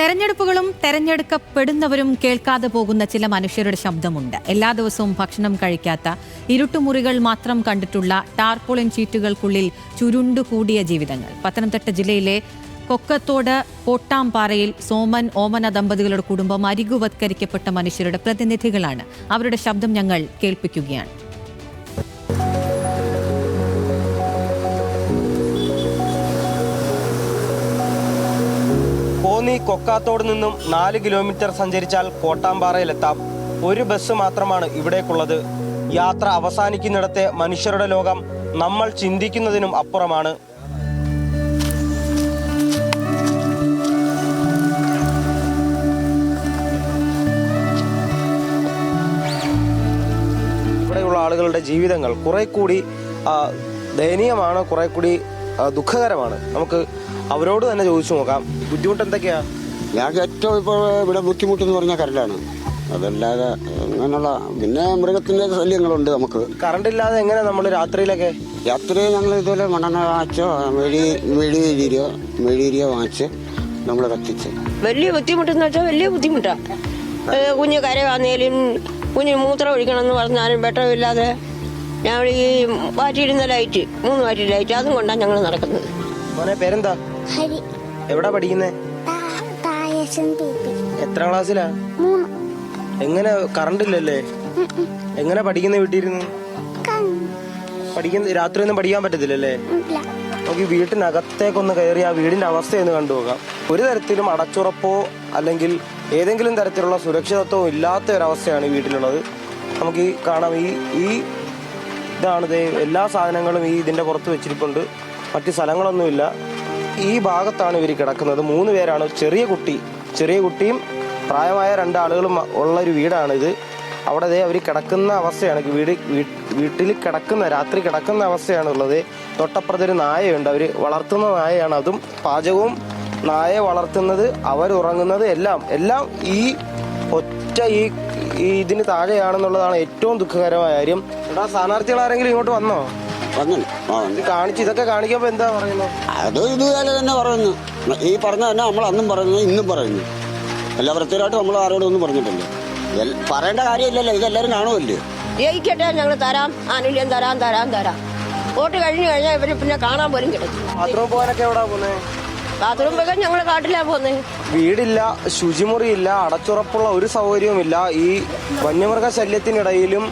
തെരഞ്ഞെടുപ്പുകളും തെരഞ്ഞെടുക്കപ്പെടുന്നവരും കേൾക്കാതെ പോകുന്ന ചില മനുഷ്യരുടെ ശബ്ദമുണ്ട്. എല്ലാ ദിവസവും ഭക്ഷണം കഴിക്കാത്ത ഇരുട്ടുമുറികൾ മാത്രം കണ്ടിട്ടുള്ള ടാർപോളിൻ ചീറ്റുകൾക്കുള്ളിൽ ചുരുണ്ടു കൂടിയ ജീവിതങ്ങൾ. പത്തനംതിട്ട ജില്ലയിലെ കൊക്കത്തോട് കോട്ടാംപാറയിൽ സോമൻ ഓമന ദമ്പതികളുടെ കുടുംബം അരികുവത്കരിക്കപ്പെട്ട മനുഷ്യരുടെ പ്രതിനിധികളാണ്. അവരുടെ ശബ്ദം ഞങ്ങൾ കേൾപ്പിക്കുകയാണ്. കോന്നി കൊക്കാത്തോട് നിന്നും നാല് കിലോമീറ്റർ സഞ്ചരിച്ചാൽ കോട്ടാമ്പാറയിലെത്താം. ഒരു ബസ് മാത്രമാണ് ഇവിടേക്കുള്ളത്. യാത്ര അവസാനിക്കുന്നിടത്തെ മനുഷ്യരുടെ ലോകം നമ്മൾ ചിന്തിക്കുന്നതിനും അപ്പുറമാണ്. ഇവിടെയുള്ള ആളുകളുടെ ജീവിതങ്ങൾ കുറെ കൂടി ദയനീയമാണ്. കുറെ കൂടി ദുഃഖകരമാണ്. നമുക്ക് അവരോട് തന്നെ ചോദിച്ചു നോക്കാം. ബുദ്ധിമുട്ട് എന്തൊക്കെയാ ഞങ്ങൾക്ക് ഏറ്റവും ഇപ്പോൾ ഇവിടെ ബുദ്ധിമുട്ടെന്ന് പറഞ്ഞാൽ കരലാണ് അതല്ലാതെ അങ്ങനെയുള്ള പിന്നെ മൃഗത്തിന്റെ ശല്യങ്ങളുണ്ട് നമുക്ക്. കറണ്ട് ഇല്ലാതെ എങ്ങനെ നമ്മൾ രാത്രിയിലൊക്കെ? രാത്രി ഞങ്ങൾ ഇതുപോലെ മണ്ണെണ്ണ വാങ്ങിച്ചോ മെഴി മെഴുകുതിരിയോ മെഴുകുതിരിയോ വാങ്ങിച്ച് നമ്മൾ കത്തിച്ച്. വലിയ ബുദ്ധിമുട്ടെന്ന് വെച്ചാൽ വലിയ ബുദ്ധിമുട്ടാ. കുഞ്ഞു കുഞ്ഞ് കരവാന്നേലും കുഞ്ഞു മൂത്രം ഒഴിക്കണം എന്ന് പറഞ്ഞാലും വെട്ടമില്ലാതെ ഞങ്ങൾ ഈ വാറ്റിയിരുന്ന ലൈറ്റ് മൂന്ന് വാറ്റി ലൈറ്റ് അതും കൊണ്ടാണ് ഞങ്ങൾ നടക്കുന്നത്. മോനെ പേരെന്താ? ഹരി. എവിടാ പഠിക്കുന്നേ? എത്ര ക്ലാസ്സിലാ? എങ്ങനെ കറണ്ട് ഇല്ലല്ലേ എങ്ങനെ പഠിക്കുന്ന വീട്ടിരുന്നു പഠിക്കുന്ന രാത്രി ഒന്നും പഠിക്കാൻ പറ്റത്തില്ലല്ലേ? നമുക്ക് വീട്ടിനകത്തേക്കൊന്ന് കയറി ആ വീടിന്റെ അവസ്ഥയൊന്ന് കണ്ടു നോക്കാം ഒരു തരത്തിലും അടച്ചുറപ്പോ അല്ലെങ്കിൽ ഏതെങ്കിലും തരത്തിലുള്ള സുരക്ഷിതത്വവും ഇല്ലാത്ത ഒരവസ്ഥയാണ് ഈ വീട്ടിലുള്ളത്. നമുക്ക് ഈ കാണാം ഈ ഈ ഇതാണ് എല്ലാ സാധനങ്ങളും ഈ ഇതിന്റെ പുറത്ത് വെച്ചിരിപ്പുണ്ട്. മറ്റ് സ്ഥലങ്ങളൊന്നുമില്ല. ഈ ഭാഗത്താണ് ഇവർ കിടക്കുന്നത്. മൂന്ന് പേരാണ്. ചെറിയ കുട്ടി. ചെറിയ കുട്ടിയും പ്രായമായ രണ്ടാളുകളും ഉള്ള ഒരു വീടാണിത്. അവിടെ ദേ അവർ കിടക്കുന്ന അവസ്ഥയാണ്. വീട് വീട്ടിൽ കിടക്കുന്ന രാത്രി കിടക്കുന്ന അവസ്ഥയാണ് ഉള്ളത് തൊട്ടപ്പുറത്തൊരു നായയുണ്ട്. അവർ വളർത്തുന്ന നായയാണ് അതും. പാചകവും നായയെ വളർത്തുന്നത് അവരുറങ്ങുന്നത് എല്ലാം. എല്ലാം ഈ ഒറ്റ ഈ ഇതിന് താഴെയാണെന്നുള്ളതാണ് ഏറ്റവും ദുഃഖകരമായ കാര്യം. എടാ സ്ഥാനാർത്ഥികൾ ആരെങ്കിലും ഇങ്ങോട്ട് വന്നോ? വന്നു ആ ഇത് കാണിച്ച് ഇതൊക്കെ കാണിക്കുമ്പോ എന്താ പറയുന്നത് അത് ഇതുപോലെ തന്നെ പറയുന്നു. ഈ പറഞ്ഞ തന്നെ നമ്മൾ അന്നും പറയുന്നു ഇന്നും പറയുന്നു. എല്ലാ വൃത്തിയായിട്ട് നമ്മൾ ആരോടും ഒന്നും പറഞ്ഞിട്ടില്ല. എൽ- പറയേണ്ട കാര്യമില്ലല്ലോ ഇതെല്ലാവരും കാണുമല്ലേ? ജയിക്കട്ടെ ഞങ്ങൾ തരാം. ആനുകൂല്യം തരാം തരാം തരാം. വോട്ട് കഴിഞ്ഞു കഴിഞ്ഞാൽ ഇവർ പിന്നെ കാണാൻ പോലും കിടക്കും ബാത്റൂം പോകാനൊക്കെ എവിടാ ബാത്റൂം പോകാൻ ഞങ്ങൾ കാട്ടിലാ പോകുന്നത് വീടില്ല ശുചിമുറിയില്ല അടച്ചുറപ്പുള്ള ഒരു സൗകര്യവുമില്ല. ഈ വന്യമൃഗ ശല്യത്തിനിടയിലും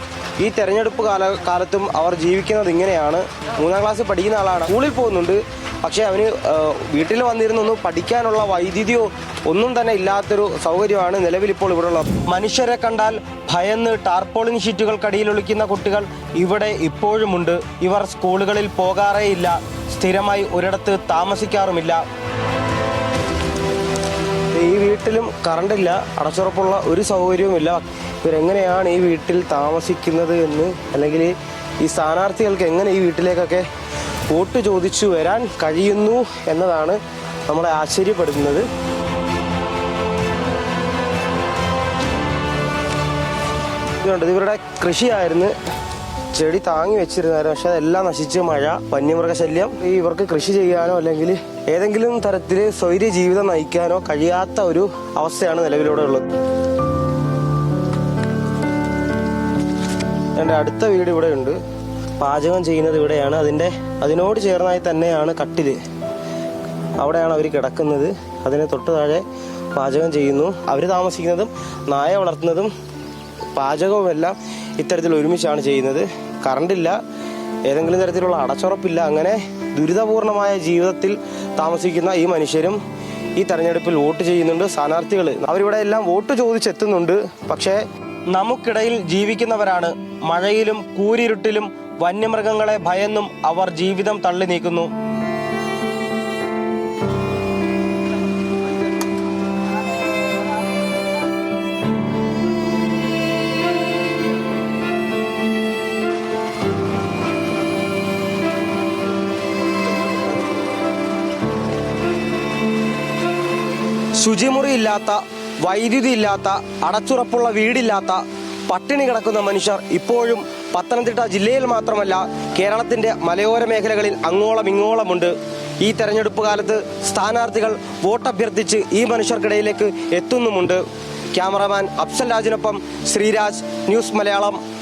ഈ തെരഞ്ഞെടുപ്പ് കാല കാലത്തും അവർ ജീവിക്കുന്നത് ഇങ്ങനെയാണ്. മൂന്നാം ക്ലാസ് പഠിക്കുന്ന ആളാണ്. സ്കൂളിൽ പോകുന്നുണ്ട്. പക്ഷേ അവന് വീട്ടിൽ വന്നിരുന്നൊന്നും പഠിക്കാനുള്ള വൈദ്യുതിയോ ഒന്നും തന്നെ ഇല്ലാത്തൊരു സൗകര്യമാണ് നിലവിൽ ഇപ്പോൾ ഇവിടെ ഉള്ളത് മനുഷ്യരെ കണ്ടാൽ ഭയന്ന് ടാർപോളിൻ ഷീറ്റുകൾക്കടിയിൽ ഒളിക്കുന്ന കുട്ടികൾ ഇവിടെ ഇപ്പോഴുമുണ്ട്. ഇവർ സ്കൂളുകളിൽ പോകാറേയില്ല. സ്ഥിരമായി ഒരിടത്ത് താമസിക്കാറുമില്ല. ഈ വീട്ടിലും കറണ്ടില്ല അടച്ചുറപ്പുള്ള ഒരു സൗകര്യവുമില്ല. ഇവരെങ്ങനെയാണ് ഈ വീട്ടിൽ താമസിക്കുന്നത് എന്ന്? അല്ലെങ്കിൽ ഈ സ്ഥാനാർത്ഥികൾക്ക് എങ്ങനെ ഈ വീട്ടിലേക്കൊക്കെ വോട്ട് ചോദിച്ചു വരാൻ കഴിയുന്നു എന്നതാണ് നമ്മളെ ആശ്ചര്യപ്പെടുന്നത് ഇതുണ്ട് ഇവരുടെ കൃഷിയായിരുന്നു. ചെടി താങ്ങി വെച്ചിരുന്നായിരുന്നു പക്ഷെ അതെല്ലാം നശിച്ച് മഴ വന്യമൃഗശല്യം. ഇവർക്ക് കൃഷി ചെയ്യാനോ അല്ലെങ്കിൽ ഏതെങ്കിലും തരത്തിൽ സ്വൈര്യ ജീവിതം നയിക്കാനോ കഴിയാത്ത ഒരു അവസ്ഥയാണ് നിലവിലൂടെ ഉള്ളത്. എന്റെ അടുത്ത വീട് ഇവിടെ ഉണ്ട്. പാചകം ചെയ്യുന്നത് ഇവിടെയാണ്. അതിന്റെ അതിനോട് ചേർന്നായി തന്നെയാണ് കട്ടിൽ അവിടെയാണ് അവർ കിടക്കുന്നത്. അതിന് തൊട്ട് താഴെ പാചകം ചെയ്യുന്നു. അവർ താമസിക്കുന്നതും നായ വളർത്തുന്നതും പാചകവും എല്ലാം ഇത്തരത്തിൽ ഒരുമിച്ചാണ് ചെയ്യുന്നത്. കറണ്ടില്ല ഏതെങ്കിലും തരത്തിലുള്ള അടച്ചുറപ്പില്ല. അങ്ങനെ ദുരിതപൂർണമായ ജീവിതത്തിൽ താമസിക്കുന്ന ഈ മനുഷ്യരും ഈ തെരഞ്ഞെടുപ്പിൽ വോട്ട് ചെയ്യുന്നുണ്ട്. സ്ഥാനാർത്ഥികൾ അവരിവിടെ എല്ലാം വോട്ട് ചോദിച്ചെത്തുന്നുണ്ട്. പക്ഷേ നമുക്കിടയിൽ ജീവിക്കുന്നവരാണ്. മഴയിലും കൂരിരുട്ടിലും വന്യമൃഗങ്ങളെ ഭയന്നും അവർ ജീവിതം തള്ളി നീക്കുന്നു. ശുചിമുറി ഇല്ലാത്ത വൈദ്യുതി ഇല്ലാത്ത അടച്ചുറപ്പുള്ള വീടില്ലാത്ത പട്ടിണി കിടക്കുന്ന മനുഷ്യർ ഇപ്പോഴും പത്തനംതിട്ട ജില്ലയിൽ മാത്രമല്ല കേരളത്തിന്റെ മലയോര മേഖലകളിൽ അങ്ങോളം ഇങ്ങോളമുണ്ട്. ഈ തെരഞ്ഞെടുപ്പ് കാലത്ത് സ്ഥാനാർത്ഥികൾ വോട്ടഭ്യർത്ഥിച്ച് ഈ മനുഷ്യർക്കിടയിലേക്ക് എത്തുന്നുമുണ്ട്. ക്യാമറമാൻ അഫ്സൽ രാജിനൊപ്പം ശ്രീരാജ് ന്യൂസ് മലയാളം.